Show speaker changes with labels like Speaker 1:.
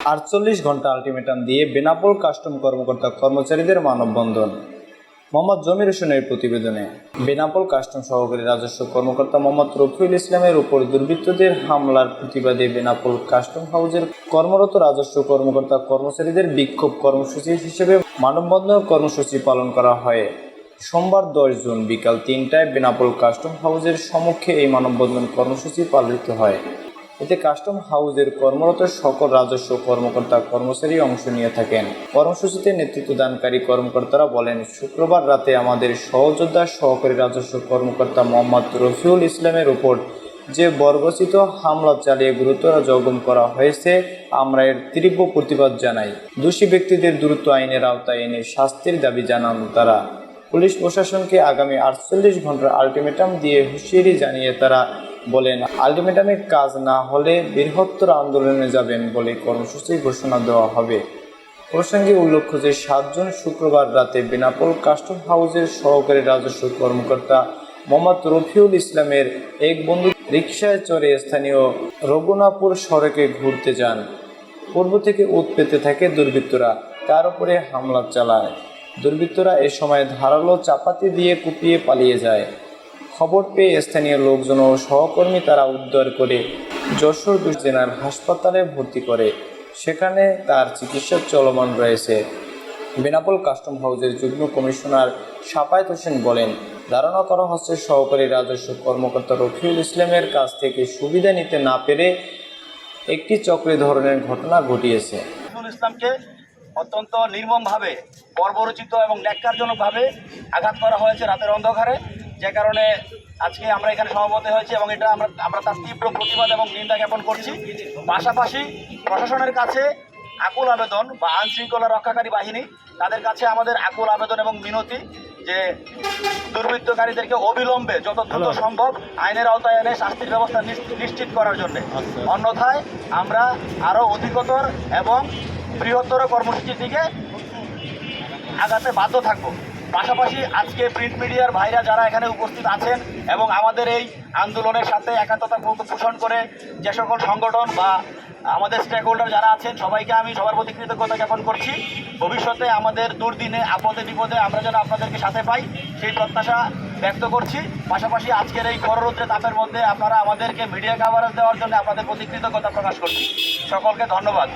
Speaker 1: আটচল্লিশ ঘণ্টা আলটিমেটাম দিয়ে বেনাপোল কাস্টম কর্মকর্তা কর্মচারীদের মানববন্ধন। মোহাম্মদ জমির হোসেনের প্রতিবেদনে বেনাপোল কাস্টম সহকারী রাজস্ব কর্মকর্তা মোহাম্মদ রফিউল ইসলামের উপর দুর্বৃত্তদের হামলার প্রতিবাদে বেনাপোল কাস্টম হাউজের কর্মরত রাজস্ব কর্মকর্তা কর্মচারীদের বিক্ষোভ কর্মসূচি হিসেবে মানববন্ধন কর্মসূচি পালন করা হয়। সোমবার দশ জুন বিকাল তিনটায় বেনাপোল কাস্টম হাউজের সম্মুখে এই মানববন্ধন কর্মসূচি পালিত হয়। এতে কাস্টম হাউজের কর্মরত সকল রাজস্ব কর্মকর্তা কর্মচারী অংশ নিয়ে থাকেন। কর্মসূচিতে নেতৃত্ব দানকারী কর্মকর্তারা বলেন, শুক্রবার রাতে আমাদের সহযোদ্ধা সহকারী রাজস্ব কর্মকর্তা মোহাম্মদ রফিউল ইসলামের উপর যে বর্বচিত হামলা চালিয়ে গুরুতর জখম করা হয়েছে, আমরা এর তীব্র প্রতিবাদ জানাই। দোষী ব্যক্তিদের দ্রুত আইনের আওতায় এনে শাস্তির দাবি জানান তারা। পুলিশ প্রশাসনকে আগামী আটচল্লিশ ঘণ্টার আলটিমেটাম দিয়ে হুঁশিয়ারি জানিয়ে তারা বলেন, আলটিমেটামে কাজ না হলে বৃহত্তর আন্দোলনে যাবেন বলে কর্মসূচি ঘোষণা দেওয়া হবে। প্রসঙ্গে উল্লেখ্য যে সাতজন শুক্রবার রাতে বেনাপোল কাস্টম হাউসের সহকারী রাজস্ব কর্মকর্তা মোহাম্মদ রফিউল ইসলামের এক বন্ধু রিকশায় চড়ে স্থানীয় রঘুনাপুর সড়কে ঘুরতে যান। পূর্ব থেকে উৎ পেতে থাকে দুর্বৃত্তরা, তার উপরে হামলা চালায়। দুর্বৃত্তরা এ সময় ধারালো চাপাতি দিয়ে কুপিয়ে পালিয়ে যায়। খবর পেয়ে স্থানীয় লোকজন ও সহকর্মী তারা উদ্ধার করে যশোর জেনারেল হাসপাতালে ভর্তি করে। সেখানে তার চিকিৎসা চলমান রয়েছে। বেনাপোল কাস্টম হাউসের যুগ্ম কমিশনার সাপায়েত হোসেন বলেন, ধারণা করা হচ্ছে সহকারী রাজস্ব কর্মকর্তা রফিউল ইসলামের কাছ থেকে সুবিধা নিতে না পেরে একটি চক্রে ধরনের ঘটনা ঘটিয়েছে।
Speaker 2: ইসলামকে অত্যন্ত নির্মমভাবে, বর্বরচিত এবং ন্যাক্কারজনকভাবে আঘাত করা হয়েছে রাতের অন্ধকারে। যে কারণে আজকে আমরা এখানে সমাবেত হয়েছি এবং এটা আমরা আমরা তার তীব্র প্রতিবাদ এবং নিন্দা জ্ঞাপন করছি। পাশাপাশি প্রশাসনের কাছে আকুল আবেদন বা আইনশৃঙ্খলা রক্ষাকারী বাহিনী তাদের কাছে আমাদের আকুল আবেদন এবং মিনতি যে দুর্বৃত্তকারীদেরকে অবিলম্বে যত দ্রুত সম্ভব আইনের আওতায় এনে শাস্তির ব্যবস্থা নিশ- নিশ্চিত করার জন্য। অন্যথায় আমরা আরও অধিকতর এবং বৃহত্তর কর্মসূচির দিকে আগাতে বাধ্য থাকব। পাশাপাশি আজকে প্রিন্ট মিডিয়ার ভাইরা যারা এখানে উপস্থিত আছেন এবং আমাদের এই আন্দোলনের সাথে একাত্মতা পোষণ করে যে সকল সংগঠন বা আমাদের স্টেক হোল্ডার যারা আছেন, সবাইকে আমি সবার প্রতি কৃতজ্ঞতা জ্ঞাপন করছি। ভবিষ্যতে আমাদের দুর্দিনে, আপদে, বিপদে আমরা যেন আপনাদেরকে সাথে পাই, সেই প্রত্যাশা ব্যক্ত করছি। পাশাপাশি আজকের এই কররৌদ্রে তাপের মধ্যে আপনারা আমাদেরকে মিডিয়া কাভারেজ দেওয়ার জন্য আপনাদের প্রতি কৃতজ্ঞতা প্রকাশ করছি। সকলকে ধন্যবাদ।